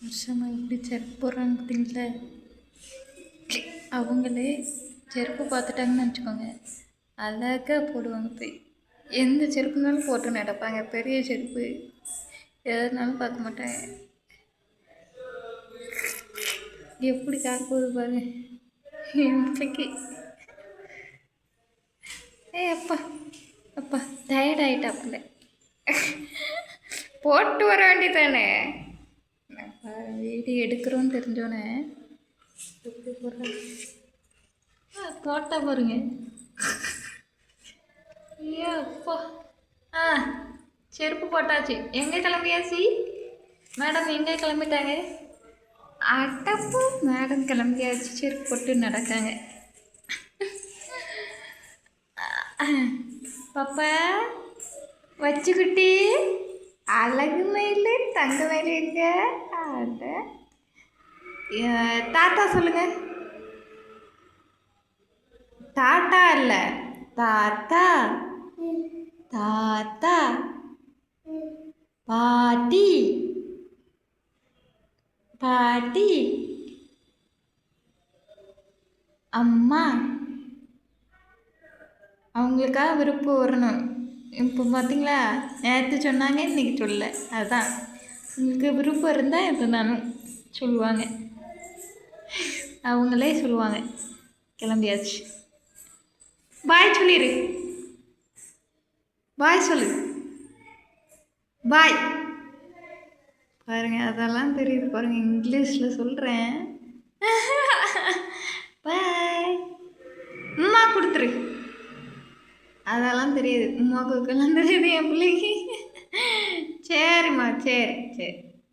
வருஷமாக இப்படி செருப்பு போடுறாங்க பார்த்தீங்கள அவங்களே செருப்பு பார்த்துட்டாங்கன்னு நினச்சிக்கோங்க. அழகாக போடுவாங்க போய். எந்த செருப்புனாலும் போட்டு நடப்பாங்க. பெரிய செருப்பு. எதுனாலும் பார்க்க மாட்டேன். எப்படி காக்க போகுது பாருங்க. என் பிள்ளைக்கு ஏ அப்பா. அப்பா டயர்ட் ஆகிட்டாப்புல போட்டு வர வேண்டியதானே வீடியோ எடுக்கிறோன்னு தெரிஞ்சோன்னே ஆ தோட்டா பாருங்க. ஐயோ அப்பா. ஆ. செருப்பு போட்டாச்சு. எங்கே கிளம்பியாச்சு மேடம் எங்கே கிளம்பிட்டாங்க? அட்டப்பு மேடம் கிளம்பியாச்சு செருப்பு போட்டு நடக்காங்க. பாப்பா வச்சுக்குட்டி அழகு மயில் தங்க மயில் எங்க? தாத்தா சொல்லுங்க. தாத்தா இல்லை. தாத்தா. தாத்தா. பாட்டி. பாட்டி. அம்மா. அவங்களுக்காக விருப்பம் வரணும். இப்போ பார்த்தீங்களா? நேற்று சொன்னாங்க இன்றைக்கி சொல்லல. அதுதான் உங்களுக்கு விருப்பம் இருந்தால் இது நானும் சொல்லுவாங்க. அவங்களே சொல்லுவாங்க. கிளம்பியாச்சு. பாய் சொல்லிடு பாய் சொல்லு. பாய். பாருங்க அதெல்லாம் தெரியுது. பாருங்க இங்கிலீஷில் சொல்கிறேன் பாய் உமா கொடுத்துரு. அதெல்லாம் தெரியுது. உமாவுக்கெல்லாம் தெரியுது என் பிள்ளைக்கு. சரிம்மா சரி சரி.